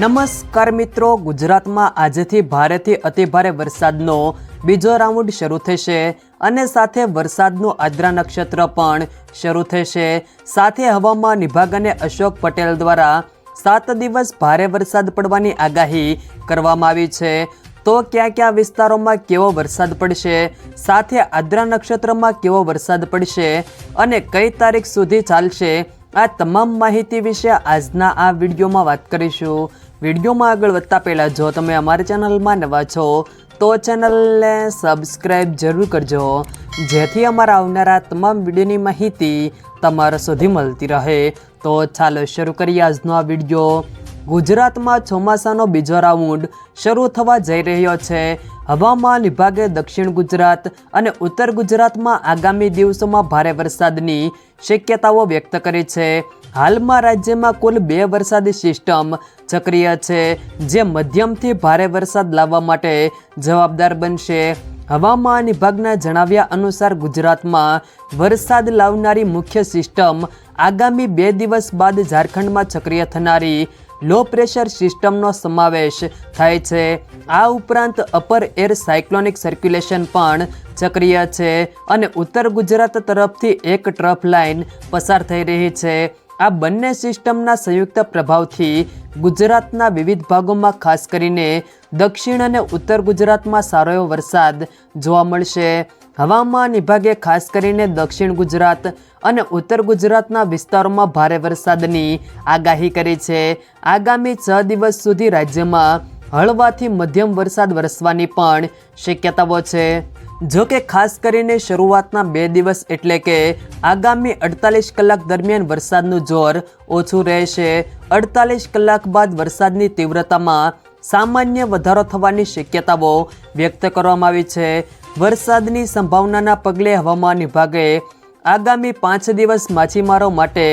નમસ્કાર મિત્રો, ગુજરાતમાં આજથી ભારેથી અતિભારે વરસાદનો બીજો રાઉન્ડ શરૂ થશે અને સાથે વરસાદનું આદ્રા નક્ષત્ર પણ શરૂ થશે. સાથે હવામાન વિભાગ અને અશોક પટેલ દ્વારા સાત દિવસ ભારે વરસાદ પડવાની આગાહી કરવામાં આવી છે. તો ક્યાં ક્યાં વિસ્તારોમાં કેવો વરસાદ પડશે? સાથે આદ્રા નક્ષત્રમાં કેવો વરસાદ પડશે? અને કઈ તારીખ સુધી ચાલશે? આ તમામ માહિતી વિશે આજના આ વિડીયોમાં વાત કરીશું. વિડીયોમાં આગળ વધતા પહેલાં જો તમે અમારી ચેનલમાં નવા છો, તો ચેનલને સબસ્ક્રાઈબ જરૂર કરજો. જેથી અમારા આવનારા તમામ વિડીયોની માહિતી તમારા સુધી મળતી રહે. તો ચાલો શરૂ કરીએ આજનો આ વીડિયો. ગુજરાતમાં ચોમાસાનો બીજો રાઉન્ડ શરૂ થવા જઈ રહ્યો છે. હવામાન વિભાગે દક્ષિણ ગુજરાત અને ઉત્તર ગુજરાતમાં આગામી દિવસોમાં ભારે વરસાદની શક્યતાઓ વ્યક્ત કરી છે. હાલમાં રાજ્યમાં કુલ બે વરસાદી સિસ્ટમ સક્રિય છે, જે મધ્યમથી ભારે વરસાદ લાવવા માટે જવાબદાર બનશે. હવામાન વિભાગના જણાવ્યા અનુસાર ગુજરાતમાં વરસાદ લાવનારી મુખ્ય સિસ્ટમ આગામી બે દિવસ બાદ ઝારખંડમાં સક્રિય થનારી લો પ્રેશર સિસ્ટમનો સમાવેશ થાય છે. આ ઉપરાંત અપર એર સાયક્લોનિક સર્ક્યુલેશન પણ સક્રિય છે અને ઉત્તર ગુજરાત તરફથી એક ટ્રફ લાઇન પસાર થઈ રહી છે. આ બંને સિસ્ટમના સંયુક્ત પ્રભાવથી ગુજરાતના વિવિધ ભાગોમાં ખાસ કરીને દક્ષિણ અને ઉત્તર ગુજરાતમાં સારો એવો વરસાદ જોવા મળશે. હવામાન વિભાગે ખાસ કરીને દક્ષિણ ગુજરાત અને ઉત્તર ગુજરાતના વિસ્તારોમાં ભારે વરસાદની આગાહી કરી છે. આગામી છ દિવસ સુધી રાજ્યમાં હળવાથી મધ્યમ વરસાદ વરસવાની પણ શક્યતાઓ છે. જો કે ખાસ કરીને શરૂઆતના બે દિવસ એટલે કે આગામી અડતાલીસ કલાક દરમિયાન વરસાદનું જોર ઓછું રહેશે. અડતાલીસ કલાક બાદ વરસાદની તીવ્રતામાં સામાન્ય વધારો થવાની શક્યતાઓ વ્યક્ત કરવામાં આવી છે. વરસાદની સંભાવનાના પગલે હવામાન વિભાગે આગામી પાંચ દિવસ માછીમારો માટે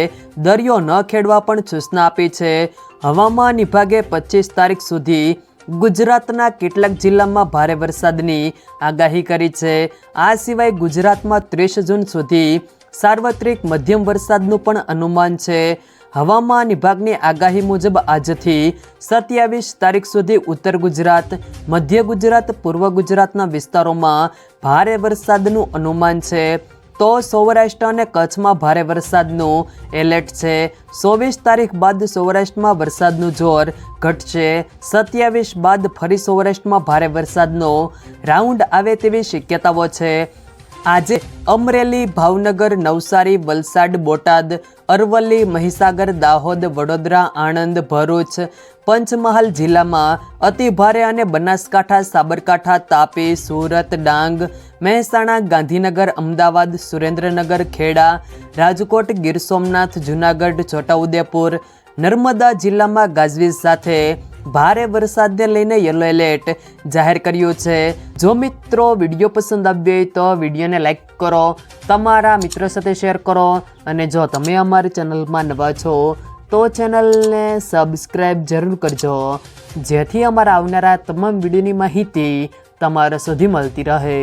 દરિયો ન ખેડવા પણ સૂચના આપી છે. હવામાન વિભાગે પચીસ તારીખ સુધી ગુજરાતના કેટલાક જિલ્લામાં ભારે વરસાદની આગાહી કરી છે. આ સિવાય ગુજરાતમાં ત્રીસ જૂન સુધી સાર્વત્રિક મધ્યમ વરસાદનું પણ અનુમાન છે. હવામાન વિભાગની આગાહી મુજબ આજથી સત્યાવીસ તારીખ સુધી ઉત્તર ગુજરાત, મધ્ય ગુજરાત, પૂર્વ ગુજરાતના વિસ્તારોમાં ભારે વરસાદનું અનુમાન છે. તો સૌરાષ્ટ્ર અને કચ્છમાં ભારે વરસાદનું એલર્ટ છે. ચોવીસ તારીખ બાદ સૌરાષ્ટ્રમાં વરસાદનું જોર ઘટશે. સત્યાવીસ બાદ ફરી સૌરાષ્ટ્રમાં ભારે વરસાદનો રાઉન્ડ આવે તેવી શક્યતાઓ છે. આજે અમરેલી, ભાવનગર, નવસારી, વલસાડ, બોટાદ, અરવલ્લી, મહીસાગર, દાહોદ, વડોદરા, આણંદ, ભરૂચ, પંચમહાલ જિલ્લામાં અતિ ભારે અને બનાસકાંઠા, સાબરકાંઠા, તાપી, સુરત, ડાંગ મહેસાણા, ગાંધીનગર, અમદાવાદ, સુરેન્દ્રનગર, ખેડા, રાજકોટ, ગીર સોમનાથ, જૂનાગઢ, છોટાઉદેપુર, નર્મદા જિલ્લામાં ગાજવીજ સાથે ભારે વરસાદને લઈને યલો એલર્ટ જાહેર કર્યું છે. જો મિત્રો વીડિયો પસંદ આવ્યો હોય તો વિડીયોને લાઈક કરો, તમારા મિત્રો સાથે શેર કરો અને જો તમે અમારી ચેનલમાં નવા છો તો ચેનલને સબસ્ક્રાઈબ જરૂર કરજો. જેથી અમારા આવનારા તમામ વિડીયોની માહિતી તમારા સુધી મળતી રહે.